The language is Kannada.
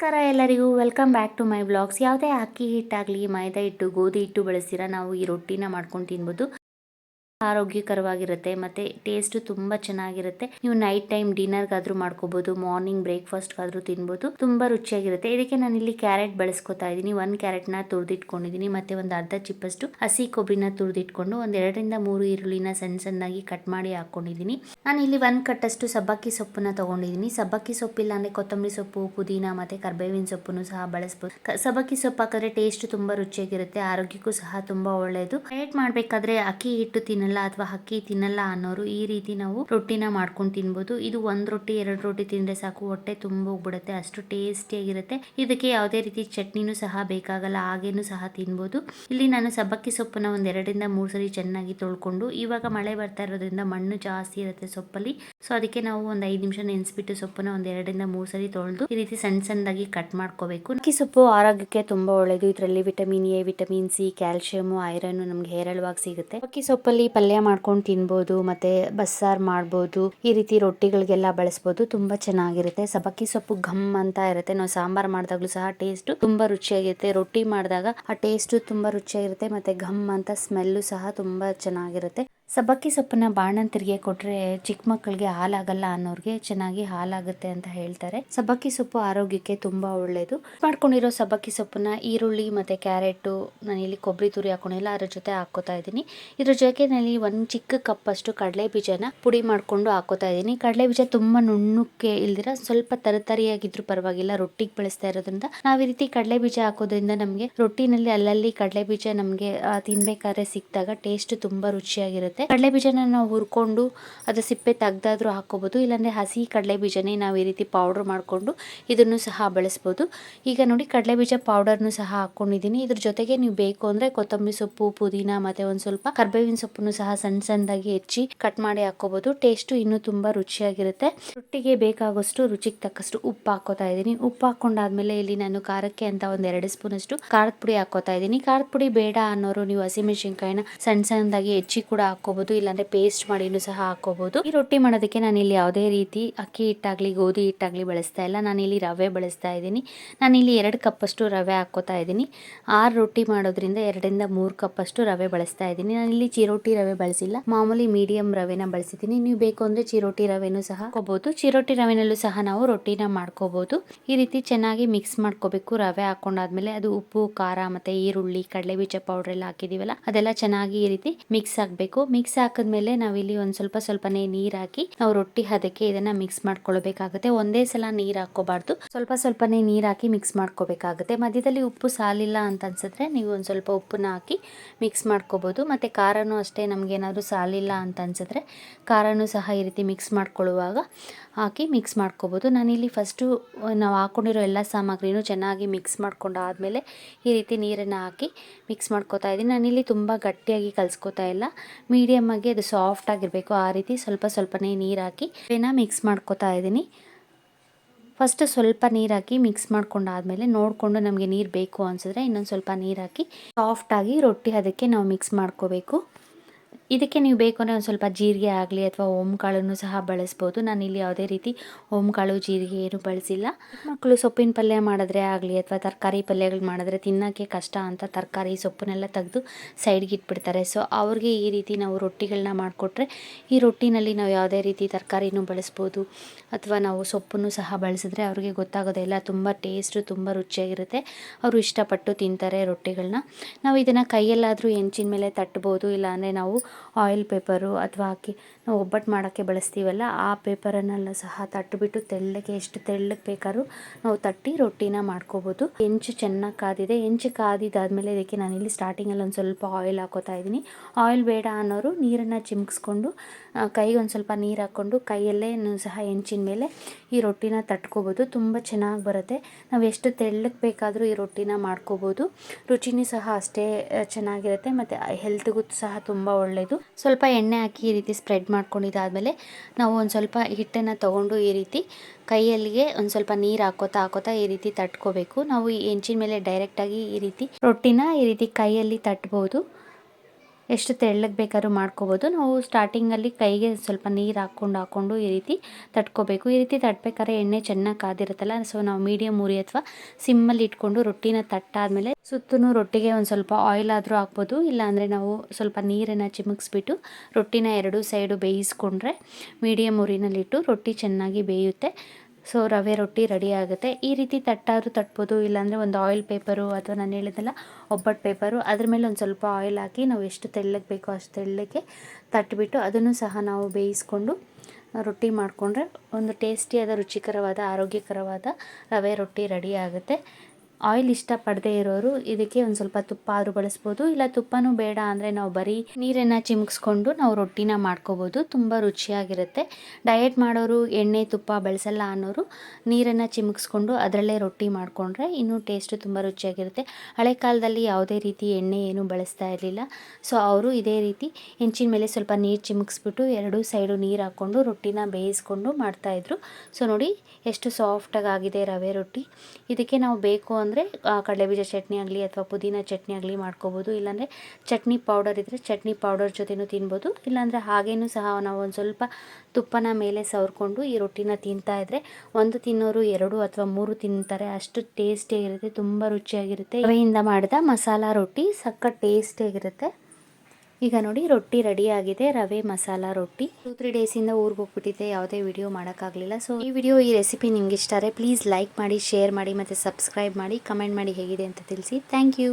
ನಮಸ್ಕಾರ ಎಲ್ಲರಿಗೂ. Welcome back to my blogs ಯಾವುದೇ ಅಕ್ಕಿ ಹಿಟ್ಟಾಗಲಿ, ಮೈದಾ ಹಿಟ್ಟು, ಗೋಧಿ ಹಿಟ್ಟು ಬಳಸಿರ ನಾವು ಈ ರೊಟ್ಟಿನ ಮಾಡ್ಕೊಂಡು ತಿನ್ಬೋದು. ಆರೋಗ್ಯಕರವಾಗಿರುತ್ತೆ, ಮತ್ತೆ ಟೇಸ್ಟ್ ತುಂಬಾ ಚೆನ್ನಾಗಿರುತ್ತೆ. ನೀವು ನೈಟ್ ಟೈಮ್ ಡಿನ್ನರ್ಗಾದ್ರೂ ಮಾಡ್ಕೋಬಹುದು ಮಾರ್ನಿಂಗ್ ಬ್ರೇಕ್ಫಾಸ್ಟ್ಗಾದ್ರೂ ತಿನ್ಬಹುದು ತುಂಬಾ ರುಚಿಯಾಗಿರುತ್ತೆ. ಇದಕ್ಕೆ ನಾನು ಇಲ್ಲಿ ಕ್ಯಾರೆಟ್ ಬಳಸ್ಕೊತಾ ಇದ್ದೀನಿ. ಕ್ಯಾರೆಟ್ನ ತುರಿದಿಟ್ಕೊಂಡಿದ್ದೀನಿ, ಮತ್ತೆ ಒಂದು ಅರ್ಧ ಚಿಪ್ಪಷ್ಟು ಹಸಿ ಕೊಬ್ಬರಿನ ತುರಿದಿಟ್ಕೊಂಡು ಒಂದ್ ಎರಡರಿಂದ ಮೂರು ಈರುಳ್ಳಿನ ಸಣ್ಣ ಸಣ್ಣಾಗಿ ಕಟ್ ಮಾಡಿ ಹಾಕೊಂಡಿದ್ದೀನಿ. ನಾನು ಇಲ್ಲಿ ಒಂದ್ ಕಟ್ಟಷ್ಟು ಸಬ್ಬಕ್ಕಿ ಸೊಪ್ಪನ್ನ ತಗೊಂಡಿದ್ದೀನಿ. ಸಬ್ಬಕ್ಕಿ ಸೊಪ್ಪಿಲ್ಲ ಅಂದ್ರೆ ಕೊತ್ತಂಬರಿ ಸೊಪ್ಪು, ಪುದೀನ, ಮತ್ತೆ ಕರ್ಬೇವಿನ ಸೊಪ್ಪನ್ನು ಸಹ ಬಳಸಬಹುದು ಸಬ್ಬಕ್ಕಿ ಸೊಪ್ಪು ಹಾಕಿದ್ರೆ ಟೇಸ್ಟ್ ತುಂಬಾ ರುಚಿಯಾಗಿರುತ್ತೆ, ಆರೋಗ್ಯಕ್ಕೂ ಸಹ ತುಂಬಾ ಒಳ್ಳೆಯದು ಡಯಟ್ ಮಾಡ್ಬೇಕಾದ್ರೆ ಅಕ್ಕಿ ಹಿಟ್ಟು ತಿನ್ನಲ್ಲ ಅಥವಾ ಅಕ್ಕಿ ತಿನ್ನಲ್ಲ ಅನ್ನೋರು ಈ ರೀತಿ ನಾವು ರೊಟ್ಟಿನ ಮಾಡ್ಕೊಂಡು ತಿನ್ಬೋದು. ಇದು ಒಂದ್ ರೊಟ್ಟಿ, ಎರಡು ರೊಟ್ಟಿ ತಿಂದ್ರೆ ಸಾಕು. ಹೊಟ್ಟೆ ತುಂಬ ಹೋಗ್ಬಿಡುತ್ತೆ ಅಷ್ಟು ಟೇಸ್ಟಿಯಾಗಿರುತ್ತೆ. ಇದಕ್ಕೆ ಯಾವುದೇ ರೀತಿ ಚಟ್ನಿನೂ ಸಹ ಬೇಕಾಗಲ್ಲ, ಹಾಗೇನು ಸಹ ತಿನ್ಬೋದು. ಇಲ್ಲಿ ನಾನು ಸಬ್ಬಕ್ಕಿ ಸೊಪ್ಪನ್ನ ಒಂದ್ ಎರಡರಿಂದ ಮೂರು ಸರಿ ಚೆನ್ನಾಗಿ ತೊಳ್ಕೊಂಡು, ಇವಾಗ ಮಳೆ ಬರ್ತಾ ಇರೋದ್ರಿಂದ ಮಣ್ಣು ಜಾಸ್ತಿ ಇರುತ್ತೆ ಸೊಪ್ಪಲ್ಲಿ. ಸೊ ಅದಕ್ಕೆ ನಾವು ಒಂದ್ ಐದು ನಿಮಿಷ ನೆನೆಸ್ಬಿಟ್ಟು ಸೊಪ್ಪನ್ನ ಒಂದ್ ಎರಡರಿಂದ ಮೂರು ಸರಿ ತೊಳೆದು, ಈ ರೀತಿ ಸಣ್ಣ ಸಣ್ಣದಾಗಿ ಕಟ್ ಮಾಡ್ಕೋಬೇಕು. ಅಕ್ಕಿ ಸೊಪ್ಪು ಆರೋಗ್ಯಕ್ಕೆ ತುಂಬಾ ಒಳ್ಳೆಯದು ಇದರಲ್ಲಿ vitamin A, vitamin C calcium iron ನಮ್ಗೆ ಹೇರಳವಾಗಿ ಸಿಗುತ್ತೆ. ಅಕ್ಕಿ ಸೊಪ್ಪಲ್ಲಿ ಪಲ್ಯ ಮಾಡ್ಕೊಂಡು ತಿನ್ಬೋದು, ಮತ್ತೆ ಬಸ್ಸಾರ್ ಮಾಡ್ಬೋದು, ಈ ರೀತಿ ರೊಟ್ಟಿಗಳಿಗೆಲ್ಲ ಬಳಸ್ಬೋದು, ತುಂಬಾ ಚೆನ್ನಾಗಿರುತ್ತೆ. ಸಬಕ್ಕಿ ಸೊಪ್ಪು ಘಮ್ ಅಂತ ಇರುತ್ತೆ. ನಾವು ಸಾಂಬಾರ್ ಮಾಡಿದಾಗಲೂ ಸಹ ಟೇಸ್ಟ್ ತುಂಬಾ ರುಚಿಯಾಗಿರುತ್ತೆ. ರೊಟ್ಟಿ ಮಾಡಿದಾಗ ಆ ಟೇಸ್ಟ್ ತುಂಬಾ ರುಚಿಯಾಗಿರುತ್ತೆ, ಮತ್ತೆ ಘಮ್ ಅಂತ ಸ್ಮೆಲ್ಲು ಸಹ ತುಂಬಾ ಚೆನ್ನಾಗಿರುತ್ತೆ. ಸಬ್ಬಕ್ಕಿ ಸೊಪ್ಪನ್ನ ಬಾಣಂತರಿಗೆ ಕೊಟ್ರೆ ಚಿಕ್ಕ ಮಕ್ಕಳಿಗೆ ಹಾಲಾಗಲ್ಲ ಅನ್ನೋರ್ಗೆ ಚೆನ್ನಾಗಿ ಹಾಲಾಗುತ್ತೆ ಅಂತ ಹೇಳ್ತಾರೆ. ಸಬ್ಬಕ್ಕಿ ಸೊಪ್ಪು ಆರೋಗ್ಯಕ್ಕೆ ತುಂಬಾ ಒಳ್ಳೇದು. ಮಾಡ್ಕೊಂಡಿರೋ ಸಬ್ಬಕ್ಕಿ ಸೊಪ್ಪನ್ನ ಈರುಳ್ಳಿ ಮತ್ತೆ ಕ್ಯಾರೆಟ್ ನಾನು ಇಲ್ಲಿ ಕೊಬ್ಬರಿ ತುರಿ ಹಾಕೊಂಡಿಲ್ಲ ಅದ್ರ ಜೊತೆ ಹಾಕೋತಾ ಇದ್ದೀನಿ. ಇದ್ರ ಜೊತೆನಲ್ಲಿ ಒಂದ್ ಚಿಕ್ಕ ಕಪ್ ಅಷ್ಟು ಕಡಲೆ ಬೀಜನ ಪುಡಿ ಮಾಡ್ಕೊಂಡು ಹಾಕೋತಾ ಇದ್ದೀನಿ. ಕಡಲೆ ಬೀಜ ತುಂಬಾ ನುಣ್ಣಕ್ಕೆ ಇಲ್ದಿರ ಸ್ವಲ್ಪ ತರತರಿಯಾಗಿದ್ರು ಪರವಾಗಿಲ್ಲ, ರೊಟ್ಟಿಗೆ ಬಳಸ್ತಾ ಇರೋದ್ರಿಂದ. ನಾವ್ ಈ ರೀತಿ ಕಡಲೆ ಬೀಜ ಹಾಕೋದ್ರಿಂದ ನಮ್ಗೆ ರೊಟ್ಟಿನಲ್ಲಿ ಅಲ್ಲಲ್ಲಿ ಕಡಲೆ ಬೀಜ ನಮ್ಗೆ ತಿನ್ಬೇಕಾದ್ರೆ ಸಿಕ್ಕಿದಾಗ ಟೇಸ್ಟ್ ತುಂಬಾ ರುಚಿಯಾಗಿರುತ್ತೆ. ಕಡಲೆ ಬೀಜನ ನಾವು ಹುರ್ಕೊಂಡು ಅದ್ರ ಸಿಪ್ಪೆ ತೆಗ್ದಾದ್ರೂ ಹಾಕೋಬಹುದು ಇಲ್ಲಾಂದ್ರೆ ಹಸಿ ಕಡಲೆ ಬೀಜನೇ ನಾವು ಈ ರೀತಿ ಪೌಡರ್ ಮಾಡ್ಕೊಂಡು ಇದನ್ನು ಸಹ ಬಳಸ್ಬೋದು. ಈಗ ನೋಡಿ ಕಡಲೆ ಬೀಜ ಪೌಡರ್ನು ಸಹ ಹಾಕೊಂಡಿದ್ದೀನಿ. ಇದ್ರ ಜೊತೆಗೆ ನೀವು ಬೇಕು ಅಂದ್ರೆ ಕೊತ್ತಂಬರಿ ಸೊಪ್ಪು, ಪುದೀನ ಮತ್ತೆ ಒಂದ್ ಸ್ವಲ್ಪ ಕರ್ಬೇವಿನ ಸೊಪ್ಪನ್ನು ಸಹ ಸಣ್ಣ ಸಣ್ಣದಾಗಿ ಹೆಚ್ಚಿ ಕಟ್ ಮಾಡಿ ಹಾಕೋಬಹುದು ಟೇಸ್ಟ್ ಇನ್ನೂ ತುಂಬಾ ರುಚಿಯಾಗಿರುತ್ತೆ. ರೊಟ್ಟಿಗೆ ಬೇಕಾಗೋಷ್ಟು ರುಚಿಗೆ ತಕ್ಕಷ್ಟು ಉಪ್ಪು ಹಾಕೋತಾ ಇದ್ದೀನಿ. ಉಪ್ಪು ಹಾಕೊಂಡಾದ್ಮೇಲೆ ಇಲ್ಲಿ ನಾನು ಖಾರಕ್ಕೆ ಅಂತ ಒಂದ್ ಎರಡು ಸ್ಪೂನ್ ಅಷ್ಟು ಖಾರದ ಪುಡಿ ಹಾಕೋತಾ ಇದ್ದೀನಿ. ಖಾರದ ಪುಡಿ ಬೇಡ ಅನ್ನೋರು ನೀವು ಹಸಿಮೆಣಸಿನ್ಕಾಯಿನ ಸಣ್ಣ ಸಣ್ಣದಾಗಿ ಹೆಚ್ಚಿ ಕೂಡ ಹಾಕೋಬಹುದು ಇಲ್ಲಾಂದ್ರೆ ಪೇಸ್ಟ್ ಮಾಡಿನೂ ಸಹ ಹಾಕೋಬಹುದು ಈ ರೊಟ್ಟಿ ಮಾಡೋದಕ್ಕೆ ನಾನು ಇಲ್ಲಿ ಯಾವುದೇ ರೀತಿ ಅಕ್ಕಿ ಹಿಟ್ಟಾಗ್ಲಿ, ಗೋಧಿ ಹಿಟ್ಟಾಗ್ಲಿ ಬಳಸ್ತಾ ಇಲ್ಲ. ನಾನು ಇಲ್ಲಿ ರವೆ ಬಳಸ್ತಾ ಇದ್ದೀನಿ. ನಾನು ಇಲ್ಲಿ ಎರಡು ಕಪ್ ಅಷ್ಟು ರವೆ ಹಾಕೋತಾ ಇದ್ದೀನಿ. ಆರು ರೊಟ್ಟಿ ಮಾಡೋದ್ರಿಂದ ಎರಡರಿಂದ ಮೂರು ಕಪ್ ಅಷ್ಟು ರವೆ ಬಳಸ್ತಾ ಇದ್ದೀನಿ. ನಾನು ಇಲ್ಲಿ ಚಿರೋಟಿ ರವೆ ಬಳಸಿಲ್ಲ. ಮಾಮೂಲಿ ಮೀಡಿಯಂ ರವೆನ ಬಳಸಿದ್ದೀನಿ. ನೀವು ಬೇಕು ಅಂದರೆ ಚಿರೋಟಿ ರವೆನೂ ಸಹ ಹಾಕೋಬಹುದು ಚಿರೋಟಿ ರವೆನಲ್ಲೂ ಸಹ ನಾವು ರೊಟ್ಟಿನ ಮಾಡ್ಕೋಬಹುದು ಈ ರೀತಿ ಚೆನ್ನಾಗಿ ಮಿಕ್ಸ್ ಮಾಡ್ಕೋಬೇಕು. ರವೆ ಹಾಕೊಂಡಾದ್ಮೇಲೆ ಅದು ಉಪ್ಪು, ಖಾರ ಮತ್ತೆ ಈರುಳ್ಳಿ ಕಡಲೆ ಬೀಜ ಪೌಡರ್ ಎಲ್ಲ ಹಾಕಿದೀವಲ್ಲ ಅದೆಲ್ಲ ಚೆನ್ನಾಗಿ ಈ ರೀತಿ ಮಿಕ್ಸ್ ಆಗಬೇಕು. ಮಿಕ್ಸ್ ಹಾಕಿದ್ಮೇಲೆ ನಾವಿಲ್ಲಿ ಒಂದು ಸ್ವಲ್ಪ ಸ್ವಲ್ಪನೇ ನೀರು ಹಾಕಿ ನಾವು ರೊಟ್ಟಿ ಹದಕ್ಕೆ ಇದನ್ನ ಮಿಕ್ಸ್ ಮಾಡ್ಕೊಳ್ಬೇಕಾಗುತ್ತೆ. ಒಂದೇ ಸಲ ನೀರು ಹಾಕೋಬಾರ್ದು ಸ್ವಲ್ಪ ಸ್ವಲ್ಪನೇ ನೀರು ಹಾಕಿ ಮಿಕ್ಸ್ ಮಾಡ್ಕೋಬೇಕಾಗುತ್ತೆ. ಮಧ್ಯದಲ್ಲಿ ಉಪ್ಪು ಸಾಲಿಲ್ಲ ಅಂತ ಅನ್ಸಿದ್ರೆ ನೀವು ಒಂದು ಸ್ವಲ್ಪ ಉಪ್ಪನ್ನ ಹಾಕಿ ಮಿಕ್ಸ್ ಮಾಡ್ಕೋಬಹುದು ಮತ್ತೆ ಖಾರನೂ ಅಷ್ಟೇ ನಮ್ಗೆ ಏನಾದ್ರು ಸಾಲಿಲ್ಲ ಅಂತ ಅನ್ಸಿದ್ರೆ ಖಾರನೂ ಸಹ ಈ ರೀತಿ ಮಿಕ್ಸ್ ಮಾಡ್ಕೊಳ್ಳುವಾಗ ಹಾಕಿ ಮಿಕ್ಸ್ ಮಾಡ್ಕೋಬಹುದು ನಾನಿಲ್ಲಿ ಫಸ್ಟು ನಾವು ಹಾಕೊಂಡಿರೋ ಎಲ್ಲ ಸಾಮಗ್ರಿನೂ ಚೆನ್ನಾಗಿ ಮಿಕ್ಸ್ ಮಾಡ್ಕೊಂಡು ಆದಮೇಲೆ ಈ ರೀತಿ ನೀರನ್ನು ಹಾಕಿ ಮಿಕ್ಸ್ ಮಾಡ್ಕೋತಾ ಇದ್ದೀನಿ. ನಾನಿಲ್ಲಿ ತುಂಬ ಗಟ್ಟಿಯಾಗಿ ಕಲಿಸ್ಕೋತಾ ಇಲ್ಲ. ಮೀಡಿಯಮ್ ಆಗಿ ಅದು ಸಾಫ್ಟ್ ಆಗಿರಬೇಕು. ಆ ರೀತಿ ಸ್ವಲ್ಪ ಸ್ವಲ್ಪನೇ ನೀರು ಹಾಕಿ ಇವೆನ ಮಿಕ್ಸ್ ಮಾಡ್ಕೋತಾ ಇದ್ದೀನಿ. ಫಸ್ಟ್ ಸ್ವಲ್ಪ ನೀರು ಹಾಕಿ ಮಿಕ್ಸ್ ಮಾಡ್ಕೊಂಡಾದ್ಮೇಲೆ ನೋಡಿಕೊಂಡು ನಮಗೆ ನೀರು ಬೇಕು ಅನ್ಸಿದ್ರೆ ಇನ್ನೊಂದು ಸ್ವಲ್ಪ ನೀರು ಹಾಕಿ ಸಾಫ್ಟಾಗಿ ರೊಟ್ಟಿ ಅದಕ್ಕೆ ನಾವು ಮಿಕ್ಸ್ ಮಾಡ್ಕೋಬೇಕು. ಇದಕ್ಕೆ ನೀವು ಬೇಕು ಅಂದರೆ ಒಂದು ಸ್ವಲ್ಪ ಜೀರಿಗೆ ಆಗಲಿ ಅಥವಾ ಓಮ್ ಕಾಳನ್ನು ಸಹ ಬಳಸ್ಬೋದು. ನಾನು ಇಲ್ಲಿ ಯಾವುದೇ ರೀತಿ ಓಮ್ ಕಾಳು, ಜೀರಿಗೆ ಏನು ಬಳಸಿಲ್ಲ. ಮಕ್ಕಳು ಸೊಪ್ಪಿನ ಪಲ್ಯ ಮಾಡಿದ್ರೆ ಆಗಲಿ ಅಥವಾ ತರಕಾರಿ ಪಲ್ಯಗಳು ಮಾಡಿದ್ರೆ ತಿನ್ನೋಕ್ಕೆ ಕಷ್ಟ ಅಂತ ತರಕಾರಿ ಸೊಪ್ಪನ್ನೆಲ್ಲ ತೆಗೆದು ಸೈಡ್ಗೆ ಇಟ್ಬಿಡ್ತಾರೆ. ಸೊ, ಅವ್ರಿಗೆ ಈ ರೀತಿ ನಾವು ರೊಟ್ಟಿಗಳನ್ನ ಮಾಡಿಕೊಟ್ರೆ ಈ ರೊಟ್ಟಿನಲ್ಲಿ ನಾವು ಯಾವುದೇ ರೀತಿ ತರಕಾರಿನೂ ಬಳಸ್ಬೋದು. ಅಥವಾ ನಾವು ಸೊಪ್ಪನ್ನು ಸಹ ಬಳಸಿದ್ರೆ ಅವ್ರಿಗೆ ಗೊತ್ತಾಗೋದಿಲ್ಲ ತುಂಬ ಟೇಸ್ಟು ತುಂಬ ರುಚಿಯಾಗಿರುತ್ತೆ. ಅವರು ಇಷ್ಟಪಟ್ಟು ತಿಂತಾರೆ ರೊಟ್ಟಿಗಳನ್ನ ನಾವು ಇದನ್ನು ಕೈಯಲ್ಲಾದರೂ ಹೆಂಚಿನ ಮೇಲೆ ತಟ್ಬೋದು. ಇಲ್ಲಾಂದರೆ ನಾವು ಆಯಿಲ್ ಪೇಪರು ಅಥವಾ ಹಾಕಿ ನಾವು ಒಬ್ಬಟ್ಟು ಮಾಡೋಕ್ಕೆ ಬಳಸ್ತೀವಲ್ಲ, ಆ ಪೇಪರನ್ನೆಲ್ಲ ಸಹ ತಟ್ಟಿಬಿಟ್ಟು ತೆಳ್ಳಗೆ, ಎಷ್ಟು ತೆಳ್ಳಗೆ ಬೇಕಾದ್ರೂ ನಾವು ತಟ್ಟಿ ರೊಟ್ಟಿನ ಮಾಡ್ಕೋಬೋದು. ಹೆಂಚು ಚೆನ್ನಾಗಿ ಕಾದಿದೆ. ಹೆಂಚು ಕಾದಿದ್ದಾದಮೇಲೆ ಇದಕ್ಕೆ ನಾನಿಲ್ಲಿ ಸ್ಟಾರ್ಟಿಂಗಲ್ಲಿ ಒಂದು ಸ್ವಲ್ಪ ಆಯಿಲ್ ಹಾಕೋತಾ ಇದ್ದೀನಿ. ಆಯಿಲ್ ಬೇಡ ಅನ್ನೋರು ನೀರನ್ನು ಚಿಮ್ಕಿಸ್ಕೊಂಡು ಕೈಗೆ ಒಂದು ಸ್ವಲ್ಪ ನೀರು ಹಾಕ್ಕೊಂಡು ಕೈಯಲ್ಲೇ ಸಹ ಹೆಂಚಿನ ಮೇಲೆ ಈ ರೊಟ್ಟಿನ ತಟ್ಕೋಬೋದು. ತುಂಬ ಚೆನ್ನಾಗಿ ಬರುತ್ತೆ. ನಾವು ಎಷ್ಟು ತೆಳ್ಳಗೆ ಬೇಕಾದರೂ ಈ ರೊಟ್ಟಿನ ಮಾಡ್ಕೋಬೋದು. ರುಚಿನೂ ಸಹ ಅಷ್ಟೇ ಚೆನ್ನಾಗಿರುತ್ತೆ. ಮತ್ತು ಹೆಲ್ತ್ಗೂ ಸಹ ತುಂಬ ಒಳ್ಳೆಯದು ಸ್ವಲ್ಪ ಎಣ್ಣೆ ಹಾಕಿ ಈ ರೀತಿ ಸ್ಪ್ರೆಡ್ ಮಾಡ್ಕೊಂಡಿದ್ದಾದಮೇಲೆ ನಾವು ಒಂದು ಸ್ವಲ್ಪ ಹಿಟ್ಟನ್ನು ತೊಗೊಂಡು ಈ ರೀತಿ ಕೈಯಲ್ಲಿಗೆ ಒಂದು ಸ್ವಲ್ಪ ನೀರು ಹಾಕೋತಾ ಹಾಕೋತಾ ಈ ರೀತಿ ತಟ್ಕೋಬೇಕು. ನಾವು ಈ ಹೆಂಚಿನ ಮೇಲೆ ಡೈರೆಕ್ಟಾಗಿ ಈ ರೀತಿ ರೊಟ್ಟಿನ ಈ ರೀತಿ ಕೈಯಲ್ಲಿ ತಟ್ಬೋದು. ಎಷ್ಟು ತೆಳ್ಳಗೆ ಬೇಕಾದ್ರೂ ಮಾಡ್ಕೋಬೋದು. ನಾವು ಸ್ಟಾರ್ಟಿಂಗಲ್ಲಿ ಕೈಗೆ ಸ್ವಲ್ಪ ನೀರು ಹಾಕ್ಕೊಂಡು ಹಾಕ್ಕೊಂಡು ಈ ರೀತಿ ತಟ್ಕೋಬೇಕು. ಈ ರೀತಿ ತಟ್ಬೇಕಾದ್ರೆ ಎಣ್ಣೆ ಚೆನ್ನಾಗಿ ಕಾದಿರುತ್ತಲ್ಲ ಸೊ ನಾವು ಮೀಡಿಯಮ್ ಉರಿ ಅಥವಾ ಸಿಮ್ಮಲ್ಲಿ ಇಟ್ಕೊಂಡು ರೊಟ್ಟಿನ ತಟ್ಟಾದಮೇಲೆ ಸುತ್ತೂ ರೊಟ್ಟಿಗೆ ಒಂದು ಸ್ವಲ್ಪ ಆಯಿಲ್ ಆದರೂ ಹಾಕ್ಬೋದು. ಇಲ್ಲಾಂದರೆ ನಾವು ಸ್ವಲ್ಪ ನೀರನ್ನು ಚಿಮುಕ್ಸ್ಬಿಟ್ಟು ರೊಟ್ಟಿನ ಎರಡು ಸೈಡು ಬೇಯಿಸ್ಕೊಂಡ್ರೆ ಮೀಡಿಯಮ್ ಉರಿನಲ್ಲಿಟ್ಟು ರೊಟ್ಟಿ ಚೆನ್ನಾಗಿ ಬೇಯುತ್ತೆ. ಸೊ ರವೆ ರೊಟ್ಟಿ ರೆಡಿ ಆಗುತ್ತೆ. ಈ ರೀತಿ ತಟ್ಟಾದರೂ ತಟ್ಬೋದು, ಇಲ್ಲಾಂದರೆ ಒಂದು ಆಯಿಲ್ ಪೇಪರು ಅಥವಾ ನಾನು ಹೇಳಿದ್ದಲ್ಲ ಒಬ್ಬಟ್ಟು ಪೇಪರು, ಅದ್ರ ಮೇಲೆ ಒಂದು ಸ್ವಲ್ಪ ಆಯಿಲ್ ಹಾಕಿ ನಾವು ಎಷ್ಟು ತೆಳ್ಳಗೆ ಬೇಕೋ ಅಷ್ಟು ತೆಳ್ಳಗೆ ತಟ್ಟಿಬಿಟ್ಟು ಅದನ್ನು ಸಹ ನಾವು ಬೇಯಿಸ್ಕೊಂಡು ರೊಟ್ಟಿ ಮಾಡಿಕೊಂಡ್ರೆ ಒಂದು ಟೇಸ್ಟಿಯಾದ, ರುಚಿಕರವಾದ, ಆರೋಗ್ಯಕರವಾದ ರವೆ ರೊಟ್ಟಿ ರೆಡಿ ಆಗುತ್ತೆ. ಆಯಿಲ್ ಇಷ್ಟಪಡದೇ ಇರೋರು ಇದಕ್ಕೆ ಒಂದು ಸ್ವಲ್ಪ ತುಪ್ಪ ಆದರೂ ಬಳಸ್ಬೋದು. ಇಲ್ಲ ತುಪ್ಪನೂ ಬೇಡ ಅಂದರೆ ನಾವು ಬರೀ ನೀರನ್ನು ಚಿಮುಕ್ಸ್ಕೊಂಡು ನಾವು ರೊಟ್ಟಿನ ಮಾಡ್ಕೋಬೋದು. ತುಂಬ ರುಚಿಯಾಗಿರುತ್ತೆ. ಡಯಟ್ ಮಾಡೋರು ಎಣ್ಣೆ, ತುಪ್ಪ ಬಳಸಲ್ಲ ಅನ್ನೋರು ನೀರನ್ನು ಚಿಮುಕ್ಸ್ಕೊಂಡು ಅದರಲ್ಲೇ ರೊಟ್ಟಿ ಮಾಡಿಕೊಂಡ್ರೆ ಇನ್ನೂ ಟೇಸ್ಟು ತುಂಬ ರುಚಿಯಾಗಿರುತ್ತೆ. ಹಳೆ ಕಾಲದಲ್ಲಿ ಯಾವುದೇ ರೀತಿ ಎಣ್ಣೆ ಏನು ಬಳಸ್ತಾ ಇರಲಿಲ್ಲ. ಸೊ ಅವರು ಇದೇ ರೀತಿ ಹೆಂಚಿನ ಮೇಲೆ ಸ್ವಲ್ಪ ನೀರು ಚಿಮುಕ್ಸ್ಬಿಟ್ಟು ಎರಡೂ ಸೈಡು ನೀರು ಹಾಕ್ಕೊಂಡು ರೊಟ್ಟಿನ ಬೇಯಿಸ್ಕೊಂಡು ಮಾಡ್ತಾಯಿದ್ರು ಸೊ ನೋಡಿ ಎಷ್ಟು ಸಾಫ್ಟಾಗಿ ಆಗಿದೆ ರವೆ ರೊಟ್ಟಿ. ಇದಕ್ಕೆ ನಾವು ಬೇಕು ಅಂದರೆ ಕಡಲೆಬೀಜ ಚಟ್ನಿ ಆಗಲಿ ಅಥವಾ ಪುದೀನ ಚಟ್ನಿ ಆಗಲಿ ಮಾಡ್ಕೋಬೋದು. ಇಲ್ಲಾಂದರೆ ಚಟ್ನಿ ಪೌಡರ್ ಇದ್ದರೆ ಚಟ್ನಿ ಪೌಡರ್ ಜೊತೆನೂ ತಿನ್ಬೋದು. ಇಲ್ಲಾಂದರೆ ಹಾಗೇನೂ ಸಹ ನಾವು ಒಂದು ಸ್ವಲ್ಪ ತುಪ್ಪನ ಮೇಲೆ ಸವರ್ಕೊಂಡು ಈ ರೊಟ್ಟಿನ ತಿಂತಾ ಇದ್ದರೆ ಒಂದು ತಿನ್ನೋರು ಎರಡು ಅಥವಾ ಮೂರು ತಿಂತಾರೆ. ಅಷ್ಟು ಟೇಸ್ಟಿಯಾಗಿರುತ್ತೆ ತುಂಬ ರುಚಿಯಾಗಿರುತ್ತೆ. ರವೆಯಿಂದ ಮಾಡಿದ ಮಸಾಲ ರೊಟ್ಟಿ ಸಕ್ಕ ಟೇಸ್ಟಿಯಾಗಿರುತ್ತೆ ಈಗ ನೋಡಿ, ರೊಟ್ಟಿ ರೆಡಿ ಆಗಿದೆ. ರವೆ, ಮಸಾಲ, ರೊಟ್ಟಿ. ಟೂ ತ್ರೀ ಡೇಸಿಂದ ಊರಿಗೆ ಹೋಗ್ಬಿಟ್ಟಿದ್ದೆ. ಯಾವುದೇ ವಿಡಿಯೋ ಮಾಡೋಕ್ಕಾಗಲಿಲ್ಲ. ಸೊ ಈ ವಿಡಿಯೋ ಈ ರೆಸಿಪಿ ನಿಮ್ಗೆ ಇಷ್ಟ ಆದರೆ ಪ್ಲೀಸ್ ಲೈಕ್ ಮಾಡಿ ಶೇರ್ ಮಾಡಿ, ಮತ್ತು ಸಬ್ಸ್ಕ್ರೈಬ್ ಮಾಡಿ ಕಮೆಂಟ್ ಮಾಡಿ ಹೇಗಿದೆ ಅಂತ ತಿಳಿಸಿ. Thank you